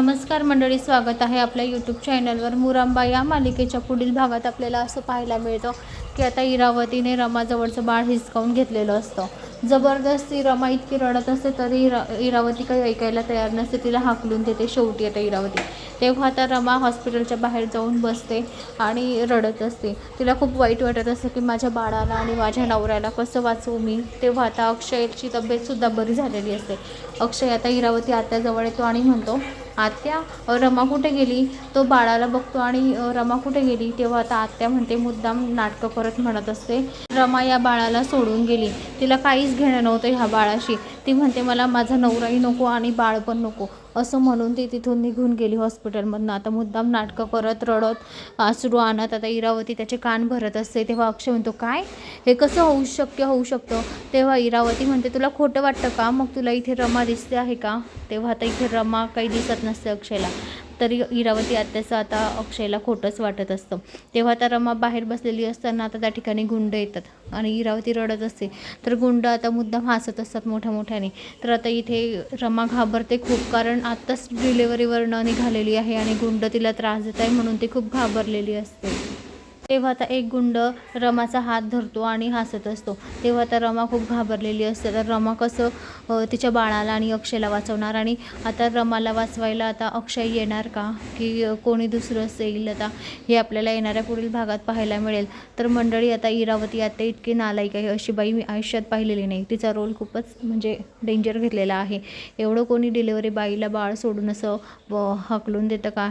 नमस्कार मंडळी स्वागत आहे आपल्या यूट्यूब चॅनलवर मुरांबा या मालिकेच्या पुढील भागात आपल्याला असं पाहायला मिळतं की आता इरावतीने रमाजवळचं बाळ हिसकावून घेतलेलं असतं. जबरदस्ती रमा इतकी रडत असते तरी इरा इरावती काही ऐकायला तयार नसते तिला हाकलून देते शेवटी आता इरावती. तेव्हा आता रमा हॉस्पिटलच्या बाहेर जाऊन बसते आणि रडत असते. तिला खूप वाईट वाटत असतं की माझ्या बाळाला आणि माझ्या नवऱ्याला कसं वाचवू मी? तेव्हा आता अक्षयची तब्येतसुद्धा बरी झालेली असते. अक्षय आता इरावती आत्याजवळ येतो आणि म्हणतो आत्या रमा कुठे गेली? तो बाळाला बघतो आणि रमा कुठे गेली? तेव्हा आता आत्या म्हणते मुद्दाम नाटकं करत म्हणत असते. रमा या बाळाला सोडून गेली. तिला काहीच घेणं नव्हतं ह्या बाळाशी. ती म्हणते मला माझा नवराही नको आणि बाळ पण नको. असं म्हणून ती तिथून निघून गेली हॉस्पिटलमधनं. आता मुद्दाम नाटकं करत रडत आसरू आणत. आता इरावती त्याचे कान भरत असते. तेव्हा अक्षय म्हणतो काय? हे कसं होऊ शक्य? होऊ शकतं? तेव्हा इरावती म्हणते तुला खोटं वाटतं का? मग तुला इथे रमा दिसते आहे का? तेव्हा आता इथे रमा काही दिसत नसते अक्षयला. तरी इरावती आत्याचं आता अक्षयला खोटंच वाटत असतं. तेव्हा आता रमा बाहेर बसलेली असताना आता त्या ठिकाणी गुंड येतात आणि इरावती रडत असते. तर गुंड आता मुद्दाम हसत असतात मोठ्या मोठ्याने. तर आता इथे रमा घाबरते खूप कारण आत्ताच डिलेवरीवरनं निघालेली आहे आणि गुंड तिला त्रास देत आहे म्हणून ती खूप घाबरलेली असते. तेव्हा आता एक गुंड रमाचा हात धरतो आणि हसत असतो. तेव्हा आता रमा खूप घाबरलेली असते. तर रमा कसं तिच्या बाळाला आणि अक्षयला वाचवणार? आणि आता रमाला वाचवायला आता अक्षय येणार का? की कोणी दुसरंच येईल आता? हे आपल्याला येणाऱ्या पुढील भागात पाहायला मिळेल. तर मंडळी आता इरावती आता इतकी नालायक आहे अशी बाई मी आयुष्यात पाहिलेली नाही. तिचा रोल खूपच म्हणजे डेंजर घेतलेला आहे. एवढं कोणी डिलेवरी बाईला बाळ सोडून असं व हाकलून देतं का?